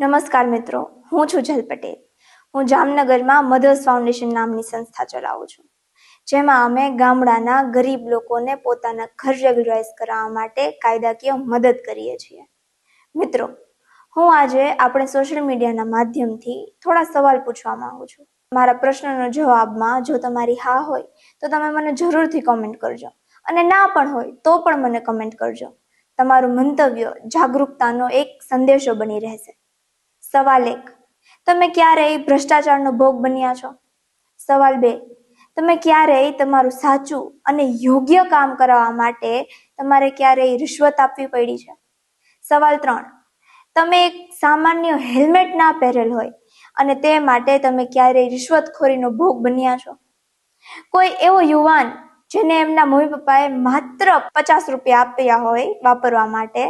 નમસ્કાર મિત્રો, હું છું જલ પટેલ. હું જામનગરમાં મધર્સ ફાઉન્ડેશન નામની સંસ્થા ચલાવું છું, જેમાં અમે ગામડાના ગરીબ લોકોને પોતાના ઘર રેગ્યુલાઇઝ કરાવવા માટે કાયદાકીય મદદ કરીએ છીએ. મિત્રો, હું આજે આપણે સોશિયલ મીડિયાના માધ્યમથી થોડા સવાલ પૂછવા માંગુ છું. મારા પ્રશ્નનો જવાબમાં જો તમારી હા હોય, તો તમે મને જરૂરથી કોમેન્ટ કરજો. અને ના પણ હોય, તો પણ મને કમેન્ટ કરજો. તમારું મંતવ્ય જાગૃતતાનો એક સંદેશો બની રહેશે. સવાલ એક. તમે ક્યારેય ભ્રષ્ટાચારનો ભોગ બન્યા છો? સવાલ બે. તમે ક્યારેય તમારું સાચું અને યોગ્ય કામ કરાવવા માટે તમારે ક્યારેય રિશ્વત આપવી પડી છે? સવાલ ત્રણ. તમે એક સામાન્ય હેલ્મેટ ના પહેરેલ હોય અને તે માટે તમે ક્યારેય રિશ્વતખોરીનો ભોગ બન્યા છો? કોઈ એવો યુવાન જેને એમના મમ્મી પપ્પાએ માત્ર પચાસ રૂપિયા આપ્યા હોય વાપરવા માટે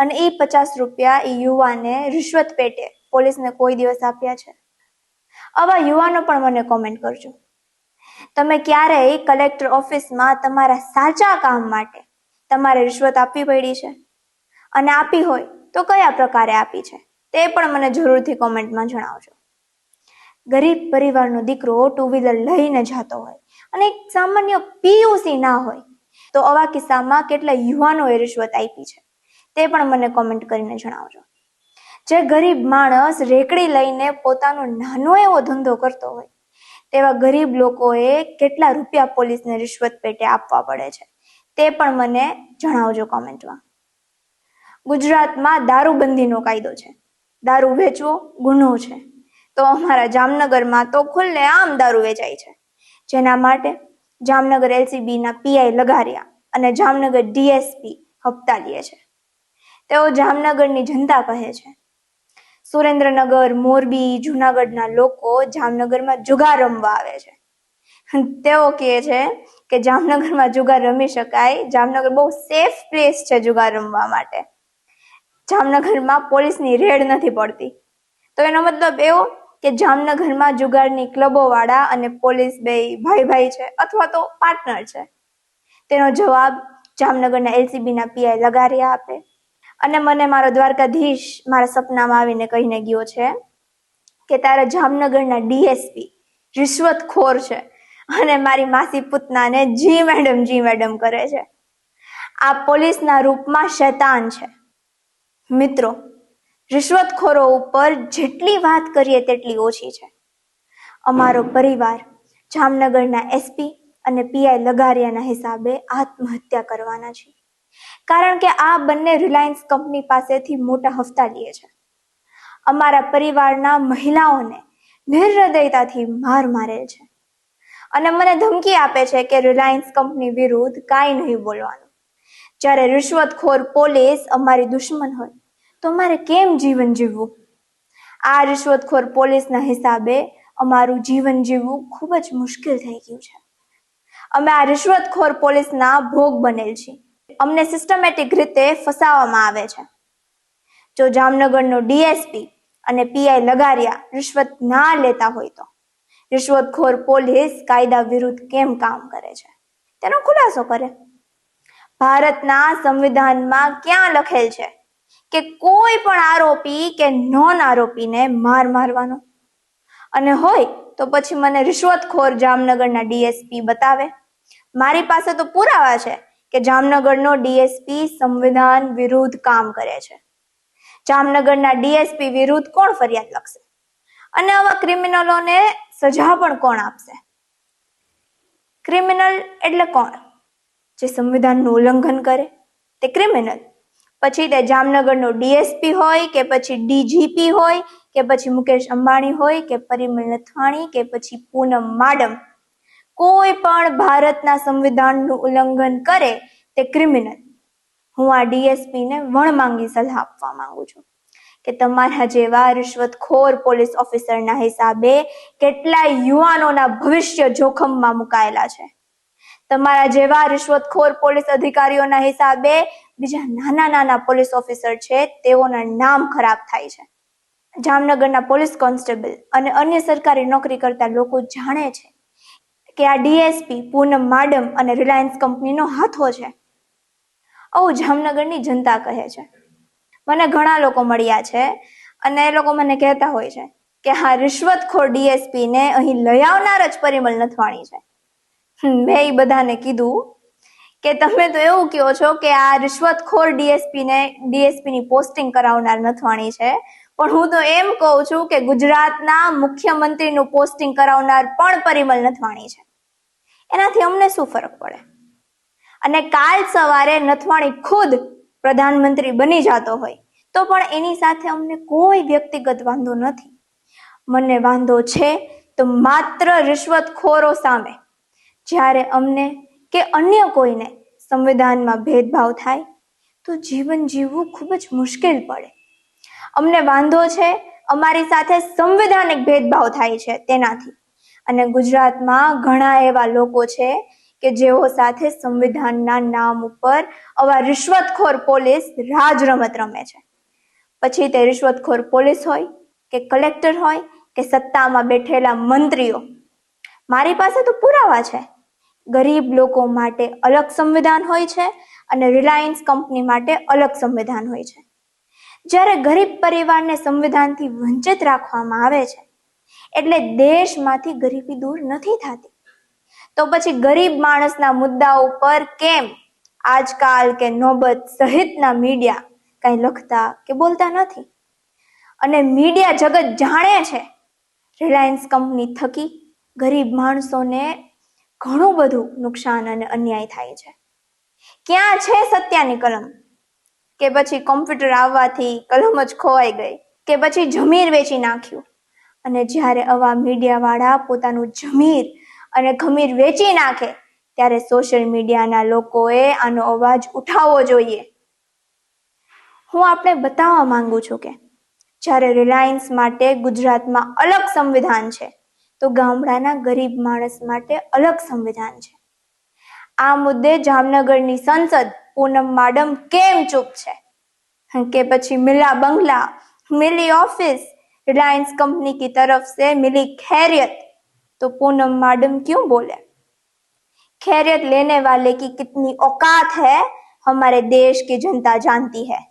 અને એ પચાસ રૂપિયા એ યુવાને રિશ્વત પેટે પોલીસને કોઈ દિવસ આપ્યા છે. આવા યુવાનો પણ મને કોમેન્ટ કરજો. તમે ક્યારેય કલેક્ટર ઓફિસમાં તમારા સાચા કામ માટે તમારે રિશ્વત આપવી પડી છે. અને આપી હોય તો કયા પ્રકારે આપી છે, તે પણ મને જરૂરથી કોમેન્ટમાં જણાવજો. ગરીબ પરિવારનો દીકરો ટુ વ્હીલર લઈને જતો હોય અને એક સામાન્ય પીયુસી ના હોય, તો આવા કિસ્સામાં કેટલા યુવાનોએ રિશ્વત આપી છે? તે પણ મને કોમેન્ટ કરીને જણાવજો. જે ગરીબ માણસ રેકડી લઈને પોતાનો નાનો એવો ધંધો કરતો હોય, તેવા ગરીબ લોકોએ કેટલા રૂપિયા પોલીસને રિશ્વત પેટે આપવા પડે છે, તે પણ મને જણાવજો કોમેન્ટમાં ગુજરાતમાં દારૂબંધીનો કાયદો છે. દારૂ વેચવો ગુનો છે. તો અમારા જામનગરમાં તો ખુલ્લે આમ દારૂ વેચાય છે. જેના માટે જામનગર એલસીબીના પીઆઈ લગાર્યા અને જામનગર ડીએસપી હપ્તા લે છે. તેઓ જામનગરની જનતા કહે છે. સુરેન્દ્રનગર, મોરબી, જુનાગઢના લોકો જામનગરમાં જુગાર રમવા આવે છે. તેઓ કહે છે કે જામનગરમાં જુગાર રમી શકાય. જામનગર બહુ સેફ પ્લેસ છે જુગાર રમવા માટે. જામનગરમાં પોલીસની રેડ નથી પડતી. તો એનો મતલબ એવો કે જામનગરમાં જુગારની ક્લબો વાળા અને પોલીસ બે ભાઈ ભાઈ છે અથવા તો પાર્ટનર છે. તેનો જવાબ જામનગરના એલસીબીના પીઆઈ લગારિયા આપે. અને મને મારો દ્વારકાધીશ મારા સપનામાં આવીને કહીને ગયો છે કે તારા જામનગરના ડીએસપી રિશ્વતખોર છે અને મારી માસી પુતનાને જી મેડમ જી મેડમ કરે છે. આ પોલીસના રૂપમાં શૈતાન છે. મિત્રો, રિશ્વતખોરો ઉપર જેટલી વાત કરીએ તેટલી ઓછી છે. અમારો પરિવાર જામનગરના એસપી અને પીઆઈ લગારિયાના હિસાબે આત્મહત્યા કરવાના છે. કારણ કે આ બંને રિલાયન્સ કંપની પાસેથી મોટા હફતા લે છે. અમારા પરિવારના મહિલાઓને નિર્હૃદયતાથી માર મારે છે. અને મને ધમકી આપે છે કે રિલાયન્સ કંપની વિરુદ્ધ કાંઈ નહીં બોલવાનું. જ્યારે રિશ્વતખોર પોલીસ અમારી દુશ્મન હોય, તો મારે કેમ જીવન જીવવું? આ રિશ્વતખોર પોલીસના હિસાબે અમારું જીવન જીવવું ખૂબ જ મુશ્કેલ થઈ ગયું છે. અમે આ રિશ્વતખોર પોલીસના ભોગ બનેલ છીએ. અમને સિસ્ટમેટિક રીતે ફસાવવામાં આવે છે. જો જામનગરનો ડીએસપી અને પીઆઈ લગારિયા રિશ્વત ના લેતા હોય તો, રિશ્વતખોર પોલીસ કાયદા વિરુદ્ધ કેમ કામ કરે છે? તેનો ખુલાસો કરે. ભારતના સંવિધાનમાં ક્યાં લખેલ છે કે કોઈ પણ આરોપી કે નોન આરોપીને માર મારવાનો? અને હોય તો પછી મને રિશ્વતખોર જામનગરના ડીએસપી બતાવે. મારી પાસે તો પુરાવા છે કે જામનગરનો ડીએસપી સંવિધાન વિરુદ્ધ કામ કરે છે. જામનગરના ડીએસપી વિરુદ્ધ કોણ ફરિયાદ લખશે? અને આવા ક્રિમિનલોને સજા પણ કોણ આપશે? ક્રિમિનલ એટલે કોણ? જે સંવિધાનનું ઉલ્લંઘન કરે? તે ક્રિમિનલ. પછી તે જામનગરનો ડીએસપી હોય કે પછી ડીજીપી હોય કે પછી મુકેશ અંબાણી હોય કે પરિમલ નથવાણી કે પછી પૂનમ માડમ કોઈ પણ ભારતના સંવિધાનનું ઉલ્લંઘન કરે તે ક્રિમિનલ હું આ ડીએસપીને વણમાંગી સલાહ આપવા માંગુ છું કે તમારા જેવા રિશ્વતખોર પોલીસ ઓફિસરના હિસાબે કેટલા યુવાનોના ભવિષ્ય જોખમમાં મુકાયેલા છે. તમારા જેવા રિશ્વતખોર પોલીસ અધિકારીઓના હિસાબે બીજા નાના નાના પોલીસ ઓફિસર છે તેઓના નામ ખરાબ થાય છે. જામનગરના પોલીસ કોન્સ્ટેબલ અને અન્ય સરકારી નોકરી કરતા લોકો જાણે છે કે આ ડીએસપી, પૂનમ માડમ અને રિલાયન્સ કંપનીનો હાથો છે. આવું જામનગરની જનતા કહે છે. મને ઘણા લોકો મળ્યા છે અને એ લોકો મને કહેતા હોય છે કે હા, રિશ્વતખોર ડીએસપી ને અહીં લઈ આવનાર જ પરિમલ નથવાણી છે. મેં એ બધાને કીધું કે તમે તો એવું કહો છો કે આ રિશ્વતખોર ડીએસપી ને ડીએસપી ની પોસ્ટિંગ કરાવનાર નથવાણી છે. પણ હું તો એમ કહું છું કે ગુજરાતના મુખ્યમંત્રીનું પોસ્ટિંગ કરાવનાર પણ પરિમલ નથવાણી છે. એનાથી અમને શું ફરક પડે? અને કાલ સવારે નથવાણી ખુદ પ્રધાનમંત્રી બની જતો હોય, તો પણ એની સાથે અમને કોઈ વ્યક્તિગત વાંધો નથી. મને વાંધો છે તો માત્ર રિશ્વતખોરો સામે. જ્યારે અમને કે અન્ય કોઈને સંવિધાનમાં ભેદભાવ થાય, તો જીવન જીવવું ખૂબ જ મુશ્કેલ પડે. અમને વાંધો છે. અમારી સાથે સંવિધાનિક ભેદભાવ થાય છે તેનાથી. અને ગુજરાતમાં ઘણા એવા લોકો છે કે જેઓ સાથે સંવિધાનના નામ ઉપર આવા રિશ્વતખોર પોલીસ રાજ રમત રમે છે. પછી તે રિશ્વતખોર પોલીસ હોય કે કલેક્ટર હોય કે સત્તામાં બેઠેલા મંત્રીઓ. મારી પાસે તો પુરાવા છે. ગરીબ લોકો માટે અલગ સંવિધાન હોય છે અને રિલાયન્સ કંપની માટે અલગ સંવિધાન હોય છે. જ્યારે ગરીબ પરિવારને સંવિધાનથી વંચિત રાખવામાં આવે છે, એટલે દેશમાંથી ગરીબી દૂર નથી થતી. તો પછી ગરીબ માણસના મુદ્દા ઉપર કેમ આજકાલ કે નોબત સહિતના મીડિયા કંઈ લખતા કે બોલતા નથી? અને મીડિયા જગત જાણે છે, રિલાયન્સ કંપની થકી ગરીબ માણસોને ઘણું બધું નુકસાન અને અન્યાય થાય છે. ક્યાં છે સત્યાની કલમ? કે પછી કોમ્પ્યુટર આવવાથી કલમ જ ખોવાઈ ગઈ, કે પછી જમીર વેચી નાખ્યું. અને જ્યારે આવા મીડિયાવાળા પોતાનું જમીર અને ખમીર વેચી નાખે, ત્યારે સોશિયલ મીડિયાના લોકોએ આનો અવાજ ઉઠાવવો જોઈએ. હું આપણે બતાવવા માંગુ છું કે, જ્યારે રિલાયન્સ માટે ગુજરાતમાં અલગ સંવિધાન છે, તો ગામડાના ગરીબ માણસ માટે અલગ સંવિધાન છે. આ મુદ્દે જામનગરની સંસદ પૂનમ માડમ કેમ ચૂપ છે કે પછી मिला बंगला मिली ऑफिस रिलायंस कंपनी की तरफ से मिली खैरियत तो पूनम मैडम क्यों बोले खैरियत लेने वाले की कितनी औकात है हमारे देश की जनता जानती है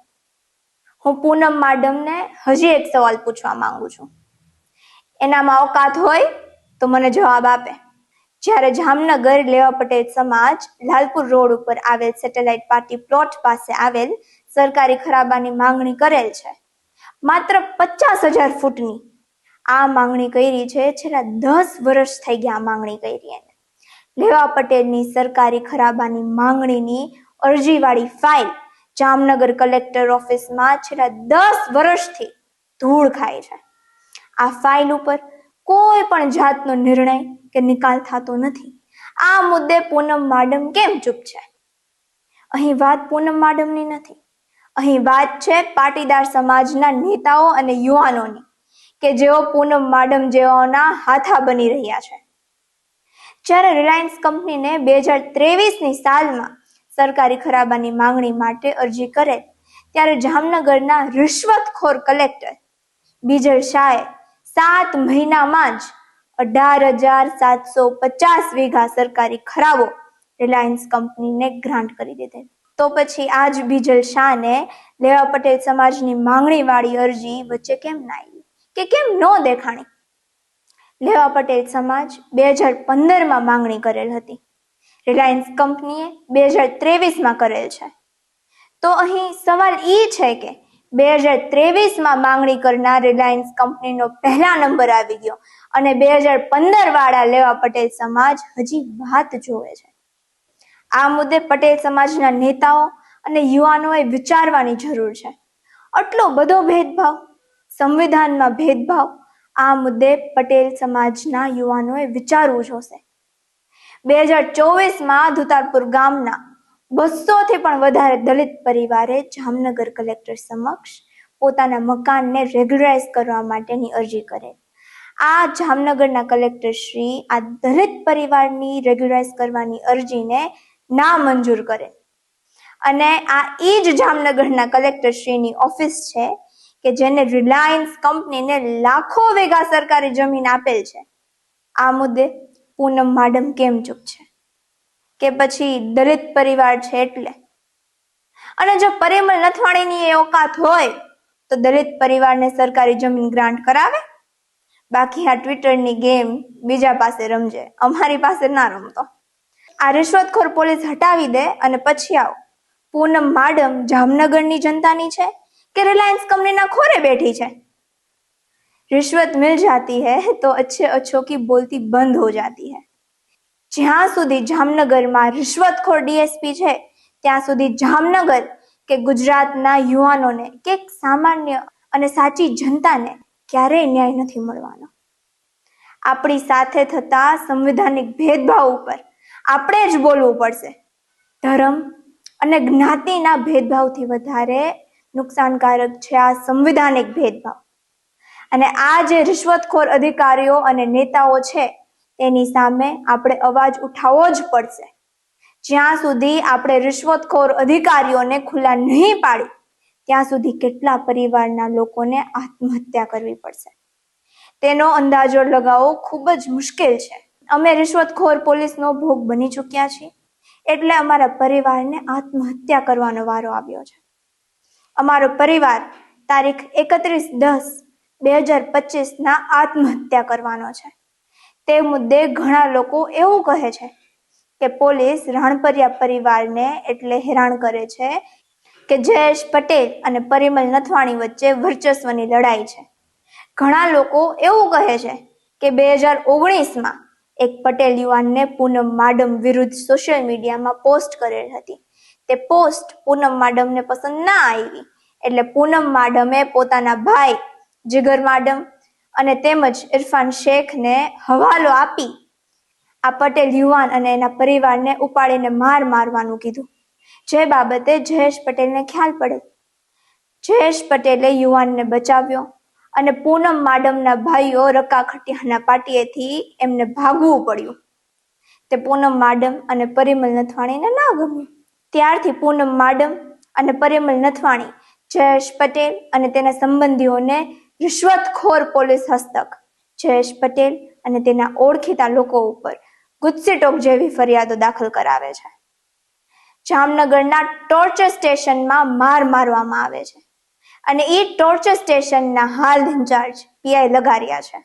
હું પૂનમ મેડમને હજી એક સવાલ પૂછવા માંગુ છું એનામાં ઓકાત હોય તો મને જવાબ આપે જ્યારે જામનગર લેવા પટેલ સમાજ, લાલપુર રોડ ઉપર આવેલ સેટેલાઇટ પાર્ટી પ્લોટ પાસે આવેલ સરકારી ખરાબાની માંગણી કરેલ છે. માત્ર પચાસ હજાર ફૂટની આ માંગણી કરી છે. છેલ્લા દસ વર્ષ થઈ ગયા માંગણી કરી એને. લેવા પટેલની સરકારી ખરાબાની માંગણીની અરજીવાળી ફાઇલ જામનગર કલેક્ટર ઓફિસમાં છેલ્લા દસ વર્ષથી ધૂળ ખાય છે. આ ફાઇલ ઉપર કોઈ પણ જાતનો નિર્ણય કે નિકાલ થતો નથી. આ મુદ્દે પૂનમ માડમ કેમ ચૂપ છે? અહીં વાત પૂનમ માડમની નથી. અહીં વાત છે પાટીદાર સમાજના નેતાઓ અને યુવાનોની, કે જેઓ પૂનમ માડમ જેવાના હાથા બની રહ્યા છે. જ્યારે રિલાયન્સ કંપનીને બે હજાર ત્રેવીસની સાલમાં સરકારી ખરાબાની માંગણી માટે અરજી કરે ત્યારે જામનગરના રિશ્વતખોર કલેક્ટર બીજલ શાહે સાત મહિનામાં જ અઢાર હજાર સાતસો પચાસ વીઘા સરકારી ખરાબો રિલાયન્સ કંપનીને ગ્રાન્ટ કરી દીધે. તો પછી આજ બીજલ શાહને લેવા પટેલ સમાજની માંગણી વાળી અરજી વચ્ચે કેમ ના આવી? કે કેમ ન દેખાણી? લેવા પટેલ સમાજ બે હજાર પંદરમાં માંગણી કરેલ હતી. રિલાયન્સ કંપનીએ બે હજાર ત્રેવીસમાં કરેલ છે. તો અહીં સવાલ એ છે કે બે હજાર ત્રેવીસમાં માંગણી કરનાર રિલાયન્સ કંપનીનો પહેલા નંબર આવી ગયો અને બે હજાર પંદર વાળા લેવા પટેલ સમાજ હજી વાત જોવે છે. આ મુદ્દે પટેલ સમાજના નેતાઓ અને યુવાનોએ વિચારવાની જરૂર છે. આટલો બધો ભેદભાવ, સંવિધાનમાં ભેદભાવ, આ મુદ્દે પટેલ સમાજના યુવાનોએ વિચારવું જોશે. બે હજાર ચોવીસમાં ધુતારપુર ગામના બસોથી પણ વધારે દલિત પરિવારે જામનગર કલેક્ટર સમક્ષ પોતાના મકાનને રેગ્યુલરાઇઝ કરવા માટેની અરજી કરેલ આ જામનગરના કલેક્ટર શ્રી આ દલિત પરિવારની રેગ્યુલરાઇઝ કરવાની અરજીને ના મંજૂર કરે. અને આ એ જ જામનગરના કલેક્ટર શ્રીની ઓફિસ છે કે જેને રિલાયન્સ કંપનીને લાખો વેગા સરકારી જમીન આપેલ છે. આ મુદ્દે પૂનમ માડમ કેમ ચૂપ છે. કે પછી દલિત પરિવાર છે એટલે? અને જો પરિમલ નથવાણીની ઓકાત હોય, તો દલિત પરિવારને સરકારી જમીન ગ્રાન્ટ કરાવે? બાકી આ ટ્વિટરની ગેમ બીજા પાસે રમજે, અમારી પાસે ના રમતો. આ રિશ્વતખોર પોલીસ હટાવી દે અને પછી આવો. પૂનમ માડમ જામનગરની જનતાની છે કે રિલાયન્સ કંપનીના ખોરે બેઠી છે? રિશ્વત મિલ જાતી હે તો અચ્છે અચ્છો કી બોલતી બંધ હો જાતી હે. જ્યાં સુધી જામનગરમાં રિશ્વતખોર ડીએસપી છે, ત્યાં સુધી જામનગર કે ગુજરાતના યુવાનોને કે સામાન્ય અને સાચી જનતાને ક્યારેય ન્યાય નથી મળવાનો. આપણી સાથે થતા સંવિધાનિક ભેદભાવ ઉપર આપણે જ બોલવું પડશે. ધર્મ અને જ્ઞાતિના ભેદભાવથી વધારે નુકસાનકારક છે આ સંવિધાનિક ભેદભાવ. અને આ જે રિશ્વતખોર અધિકારીઓ અને નેતાઓ છે તેની સામે આપણે અવાજ ઉઠાવવો જ પડશે. જ્યાં સુધી આપણે રિશ્વતખોર અધિકારીઓને ખુલ્લા નહીં પાડી, ત્યાં સુધી કેટલા પરિવારના લોકોને આત્મહત્યા કરવી પડશે. તેનો અંદાજો લગાવવો ખૂબ જ મુશ્કેલ છે. અમે રિશ્વતખોર પોલીસનો ભોગ બની ચૂક્યા છીએ, એટલે અમારા પરિવારને આત્મહત્યા કરવાનો વારો આવ્યો છે. અમારો પરિવાર તારીખ એકત્રીસ દસ બે હજાર પચીસના આત્મહત્યા કરવાનો છે. તે મુદ્દે ઘણા લોકો એવું કહે છે કે પોલીસ રાણપરિયા પરિવારને એટલે હેરાન કરે છે કે જયેશ પટેલ અને પરિમલ નથવાણી વચ્ચે વર્ચસ્વની લડાઈ છે. ઘણા લોકો એવું કહે છે કે બે હજાર ઓગણીસમાં એક પટેલ યુવાનને પૂનમ માડમ વિરુદ્ધ સોશિયલ મીડિયામાં પોસ્ટ કરેલ હતી. તે પોસ્ટ પૂનમ માડમને પસંદ ના આવી. એટલે પૂનમ માડમે પોતાના ભાઈ જીગર માડમ અને તેમજ ઇરફાન શેખને હવાલો આપી આ પટેલ યુવાન અને એના પરિવારને ઉપાડીને માર મારવાનું કીધું. જે બાબતે જયેશ પટેલને ખ્યાલ પડે જયેશ પટેલે યુવાનને બચાવ્યો અને પૂનમ માડમના ભાઈઓ રકા ખટિયાના પાટીએથી એમને ભાગવું પડ્યું. તે પૂનમ માડમ અને પરિમલ નથવાણીને ના ગમ્યું. ત્યારથી પૂનમ માડમ અને પરિમલ નથવાણી, જયેશ પટેલ અને તેના સંબંધીઓને રિશ્વતખોર પોલીસ હસ્તક. જયેશ પટેલ અને તેના ઓળખીતા લોકો ઉપર ગુજસીટોક જેવી ફરિયાદો દાખલ કરાવે છે. જામનગરના ટોર્ચર સ્ટેશનમાં માર મારવામાં આવે છે. અને એ ટોર્ચર સ્ટેશનના હાલ ઇન્ચાર્જ પીઆઈ લગારિયા છે.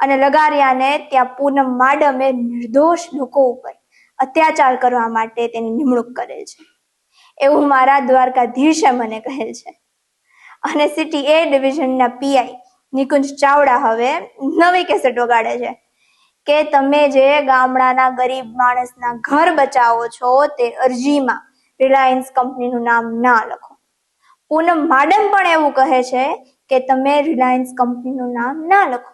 અને લગારિયાને ત્યાં પૂનમ માડમે નિર્દોષ લોકો ઉપર અત્યાચાર કરવા માટે તેની નિમણૂક કરેલ છે. એવું મારા દ્વારકાધીશે મને કહેલ છે. અને સિટી એ ડિવિઝનના પીઆઈ નિકુંજ ચાવડા હવે નવી કેસેટ વગાડે છે. કે તમે જે ગામડાના ગરીબ માણસના ઘર બચાવો છો તે અરજીમાં રિલાયન્સ કંપનીનું નામ ના લખો. પૂનમ માડમ પણ એવું કહે છે કે તમે રિલાયન્સ કંપનીનું નામ ના લખો.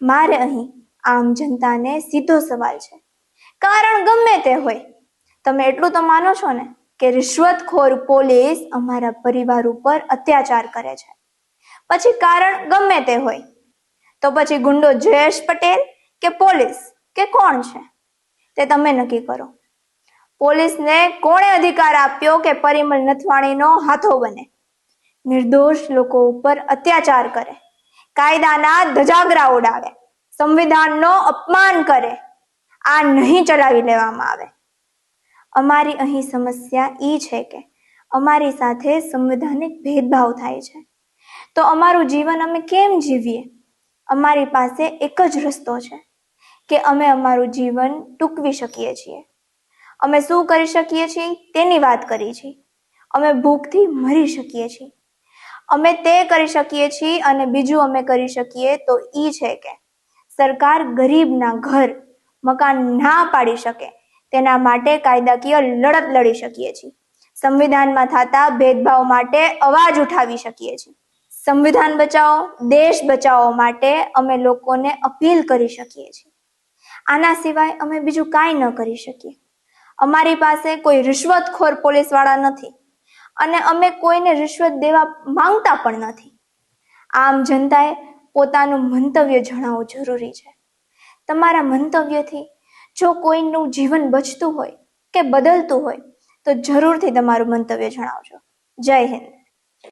મારે અહીં આમ જનતાને સીધો સવાલ છે. કારણ ગમે તે હોય. તમે એટલું તો માનો છો ને? કે રિશ્વતખોર પોલીસ અમારા પરિવાર ઉપર અત્યાચાર કરે છે. પછી કારણ ગમે તે હોય, તો પછી ગુંડો જયેશ પટેલ કે પોલીસ કે કોણ છે? તે તમે નક્કી કરો. પોલીસને કોણે અધિકાર આપ્યો કે પરિમલ નથવાણીનો હાથો બને? નિર્દોષ લોકો ઉપર અત્યાચાર કરે. કાયદાના ધજાગરા ઉડાવે સંવિધાનનો અપમાન કરે. આ નહીં ચલાવી લેવામાં આવે. અમારી અહીં સમસ્યા એ છે કે અમારી સાથે સંવિધાનિક ભેદભાવ થાય છે. તો અમારું જીવન અમે કેમ જીવીએ? અમારી પાસે એક જ રસ્તો છે કે અમે અમારું જીવન ટૂંકવી શકીએ છીએ. અમે શું કરી શકીએ છીએ? તેની વાત કરી છે. અમે ભૂખથી મરી શકીએ છીએ. અમે તે કરી શકીએ છીએ અને બીજું અમે કરી શકીએ તો એ છે કે સરકાર ગરીબના ઘર, મકાન ના પાડી શકે તેના માટે કાયદાકીય લડત લડી શકીએ છીએ. સંવિધાનમાં થતા ભેદભાવ માટે અવાજ ઉઠાવી શકીએ છીએ. સંવિધાન બચાવો, દેશ બચાવો માટે અમે લોકોને અપીલ કરી શકીએ છીએ. આના સિવાય અમે બીજું કાંઈ ન કરી શકીએ. અમારી પાસે કોઈ રિશ્વતખોર પોલીસવાળા નથી અને અમે કોઈને રિશ્વત દેવા માંગતા પણ નથી. આમ જનતાએ પોતાનું મંતવ્ય જણાવવું જરૂરી છે. તમારા મંતવ્યથી જો કોઈનું જીવન બચતું હોય કે બદલતું હોય, તો જરૂરથી તમારું મંતવ્ય જણાવજો. જય હિન્દ.